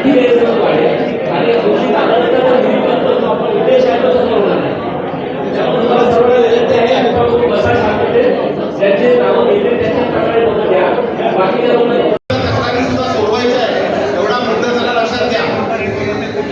आणखी नाव आणि आपण नाही. त्यामुळे घेतले त्यांच्या प्रकारे मतं द्या बाकी लोकांना तक्रारी सुद्धा सोडवायच्या आहे एवढा मुद्दा जरा लक्षात घ्या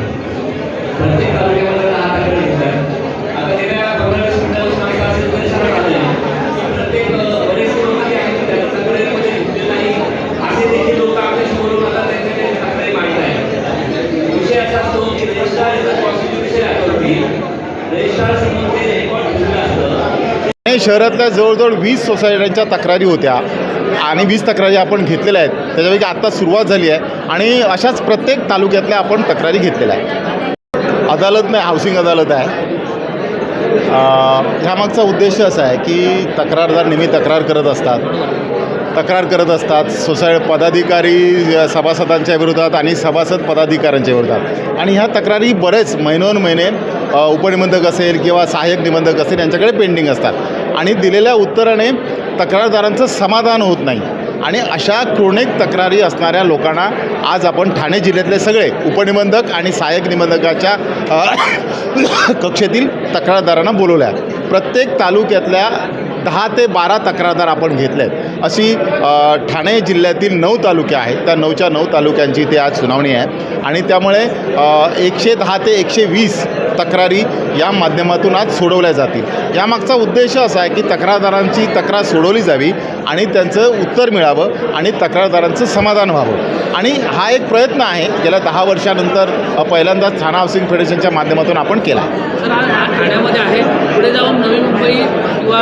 प्रत्येक तालुक्यामध्ये दहा तक्रारी घेतल्या आता गेल्या पंधरा वीस मिनिटापासून आमचं असं निदर्शनास आलंय की प्रत्येक अ, बरेच लोक जे आहेत त्या तक्रारीमध्ये घेतले नाही असे देखील लोक आमच्या समोरून आता त्यांच्याकडे तक्रारी मांडत आहेत विषय असा असतो की रजिस्ट्रार याचा कॉन्स्टिट्युशन अथॉरिटी रजिस्ट्रार समोर ते रेकॉर्ड ठेवलेलं असतं ठाणे शहरातल्या जवळजवळ वीस सोसायट्यांच्या तक्रारी होत्या आणि वीस तक्रारी आपण घेतलेल्या आहेत. त्याच्यापैकी आत्ता सुरुवात झाली आहे आणि अशाच प्रत्येक तालुक्यातल्या आपण तक्रारी घेतलेल्या आहेत. अदालत नाही हाऊसिंग अदालत आहे. ह्यामागचा उद्देश असा आहे की तक्रारदार नेहमी तक्रार करत असतात. तक्रार करत असतात. सोसाय पदाधिकारी सभासदांच्या विरोधात आणि सभासद पदाधिकाऱ्यांच्या विरोधात. आणि ह्या तक्रारी बरेच महिनोन महिने उपनिबंधक असेल किंवा सहाय्यक निबंधक असेल यांच्याकडे पेंडिंग असतात. आणि दिलेल्या उत्तराने तक्रारदारांचं समाधान होत नाही. आणि अशा क्रोनिक तक्रारी असणाऱ्या लोकांना आज आपण ठाणे जिल्ह्यातले सगळे उपनिबंधक आणि सहाय्यक निबंधकाच्या कक्षेतील तक्रारदारांना बोलवल्या. प्रत्येक तालुक्यातल्या दहा ते बारा तक्रारदार आपण घेतले आहेत अशी ठाणे जिल्ह्यातील नऊ तालुके आहेत. त्या नऊच्या नऊ तालुक्यांची ते आज सुनावणी आहे. आणि त्यामुळे एकशे दहा ते एकशे वीस तक्रारी या माध्यमातून आज सोडवल्या जातील. यामागचा उद्देश असा आहे की तक्रारदारांची तक्रार सोडवली जावी आणि त्यांचं उत्तर मिळावं आणि तक्रारदारांचं समाधान व्हावं. आणि हा एक प्रयत्न आहे. गेल्या दहा वर्षानंतर पहिल्यांदाच ठाणा हाऊसिंग फेडरेशनच्या माध्यमातून आपण केला. ठाण्यामध्ये आहे. पुढे जाऊन नवी मुंबई किंवा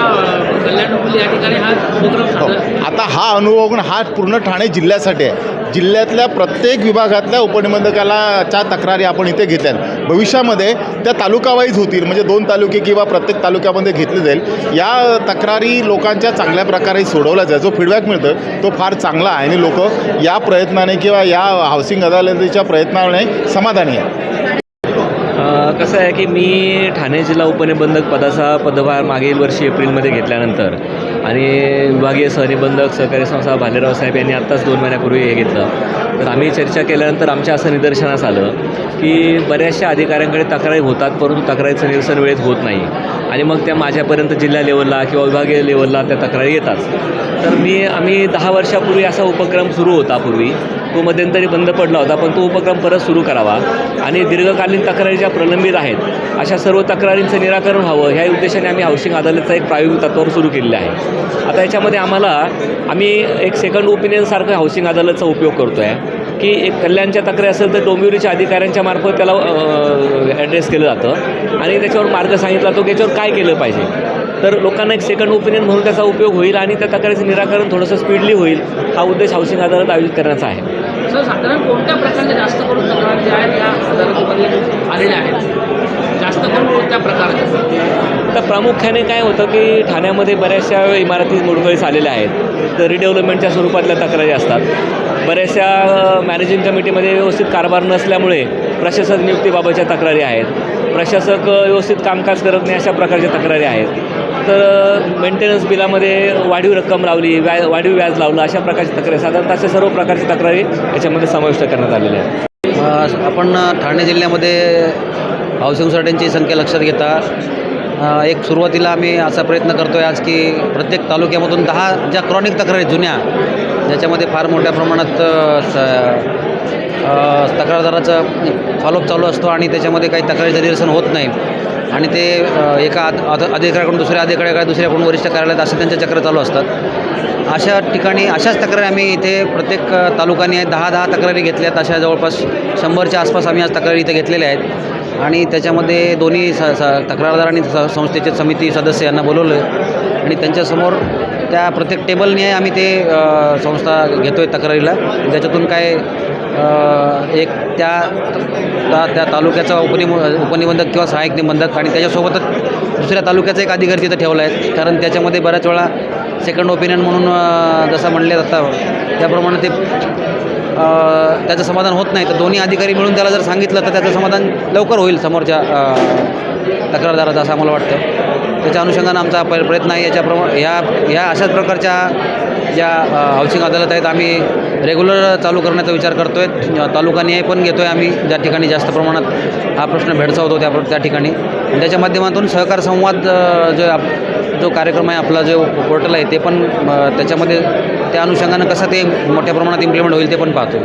कल्याण डोंबिवली या ठिकाणी हा उपक्रम हो. सादर आता हा अनुभव हा पूर्ण ठाणे जिल्ह्यासाठी आहे. जिल्ह्यातल्या प्रत्येक विभागातल्या उपनिबंधकाला च्या तक्रारी आपण इथे घेतल्यात भविष्यामध्ये त्या तालुका वाईज होतील म्हणजे दोन तालुके किंवा प्रत्येक तालुक्यामध्ये घेतली जाईल. या तक्रारी लोकांच्या चांगल्या प्रकारे सोडवल्या जाईल. जो फीडबॅक मिळतो तो फार चांगला आहे. आणि लोक या प्रयत्नाने किंवा या हाऊसिंग अदालतीच्या प्रयत्नाने समाधानी आहे कसं आहे की मी ठाणे जिल्हा उपनिबंधक पदाचा पदभार मागील वर्षी एप्रिलमध्ये घेतल्यानंतर आणि विभागीय सहनिबंधक सहकारी संस्था भालेराव साहेब यांनी आत्ताच दोन महिन्यापूर्वी हे घेतलं. तर आम्ही चर्चा केल्यानंतर आमच्या असं निदर्शनास आलं की बऱ्याचशा अधिकाऱ्यांकडे तक्रारी होतात परंतु तक्रारीचं निरसन वेळेत होत नाही. आणि मग त्या माझ्यापर्यंत जिल्हा लेवलला किंवा विभागीय लेवलला त्या तक्रारी येतात. तर मी आम्ही दहा वर्षापूर्वी असा उपक्रम सुरू होता पूर्वी. तो मध्यंतरी बंद पडला होता पण तो उपक्रम परत सुरू करावा. आणि दीर्घकालीन तक्रारी ज्या प्रलंबित आहेत. अशा सर्व तक्रारींचं निराकरण व्हावं ह्या उद्देशाने आम्ही हाऊसिंग अदालतचा एक प्रायोगिक तत्वावर सुरू केलेलं आहे. आता याच्यामध्ये आम्हाला आम्ही एक सेकंड ओपिनियनसारखं हाऊसिंग अदालतचा उपयोग करतो आहे की एक कल्याणच्या तक्रारी असेल तर डोंबिवलीच्या अधिकाऱ्यांच्या मार्फत त्याला ॲड्रेस केलं जातं. आणि त्याच्यावर मार्ग सांगितला तो त्याच्यावर काय केलं पाहिजे. तर लोकांना एक सेकंड ओपिनियन म्हणून त्याचा उपयोग होईल आणि त्या तक्रारीचं निराकरण थोडंसं स्पीडली होईल हा उद्देश हाऊसिंग अदालत आयोजित करण्याचा आहे. सर साधारण कोणत्या प्रकारच्या जास्त करून तक्रारी ज्या आहेत या अदालतीमध्ये आलेल्या आहेत? जास्त करून कोणत्या प्रकारच्या तर प्रामुख्याने काय होतं की ठाण्यामध्ये बऱ्याचशा इमारती मोडकळीस आलेल्या आहेत. तर रिडेव्हलपमेंटच्या स्वरूपातल्या तक्रारी असतात बऱ्याचशा मॅनेजिंग कमिटीमध्ये व्यवस्थित कारभार नसल्यामुळे प्रशासक नियुक्तीबाबतच्या तक्रारी आहेत. प्रशासक व्यवस्थित कामकाज करत नाही अशा प्रकारच्या तक्रारी आहेत. तर मेंटेनन्स बिलामध्ये वाढीव रक्कम लावली व्या वाढीव व्याज लावलं अशा प्रकारची तक्रारी. साधारणतः अशा सर्व प्रकारच्या तक्रारी याच्यामध्ये समाविष्ट करण्यात आलेल्या आहेत. आपण ठाणे जिल्ह्यामध्ये हाऊसिंग सोसायट्यांची संख्या लक्षात घेता. एक सुरुवातीला आम्ही असा प्रयत्न करतो आहे आज की प्रत्येक तालुक्यामधून दहा ज्या क्रॉनिक तक्रारी जुन्या ज्याच्यामध्ये फार मोठ्या प्रमाणात स- तक्रारदाराचं फॉलोअप चालू असतो आणि त्याच्यामध्ये काही तक्रारीचं निरसन होत नाही. आणि ते एका अध अधिकाऱ्याकडून दुसऱ्या अधिकाऱ्याकडे दुसऱ्याकडून वरिष्ठ कार्यालयात असे त्यांच्या चक्र चालू असतात. अशा ठिकाणी अशाच तक्रारी आम्ही इथे प्रत्येक अ, तालुक्याने दहा दहा तक्रारी घेतल्या आहेत अशा जवळपास शंभरच्या आसपास आम्ही आज तक्रारी इथे घेतलेल्या आहेत. आणि त्याच्यामध्ये दोन्ही स स तक्रारदार आणि स संस्थेचे समिती सदस्य यांना बोलवलं. आहे आणि त्यांच्यासमोर त्या प्रत्येक टेबलने आम्ही ते संस्था घेतो आहे तक्रारीला. ज्याच्यातून काय एक त्या त्या त्या तालुक्याचा उपनिम उपनिबंधक किंवा सहाय्यक निबंधक आणि त्याच्यासोबतच दुसऱ्या तालुक्याचा एक अधिकारी तिथं ठेवला आहे. कारण त्याच्यामध्ये बऱ्याच वेळा सेकंड ओपिनियन म्हणून जसं म्हणले जातं त्याप्रमाणे ते त्याचं समाधान होत नाही. तर दोन्ही अधिकारी मिळून त्याला जर सांगितलं तर त्याचं समाधान लवकर होईल समोरच्या तक्रारदाराचं असं आम्हाला वाटतं. त्याच्या अनुषंगानं आमचा प्रयत्न आहे. याच्याप्रमा ह्या ह्या अशाच प्रकारच्या ज्या हाऊसिंग अदालत आहेत आम्ही रेग्युलर चालू करण्याचा विचार करतो आहे तालुका न्याय पण घेतो आहे आम्ही. ज्या ठिकाणी जास्त प्रमाणात हा प्रश्न भेडसावतो त्या त्या ठिकाणी. त्याच्या माध्यमातून सहकार संवाद जो आप जो कार्यक्रम आहे आपला जो पोर्टल आहे ते पण त्याच्यामध्ये त्या अनुषंगानं कसं ते मोठ्या प्रमाणात इम्प्लिमेंट होईल ते पण पाहतो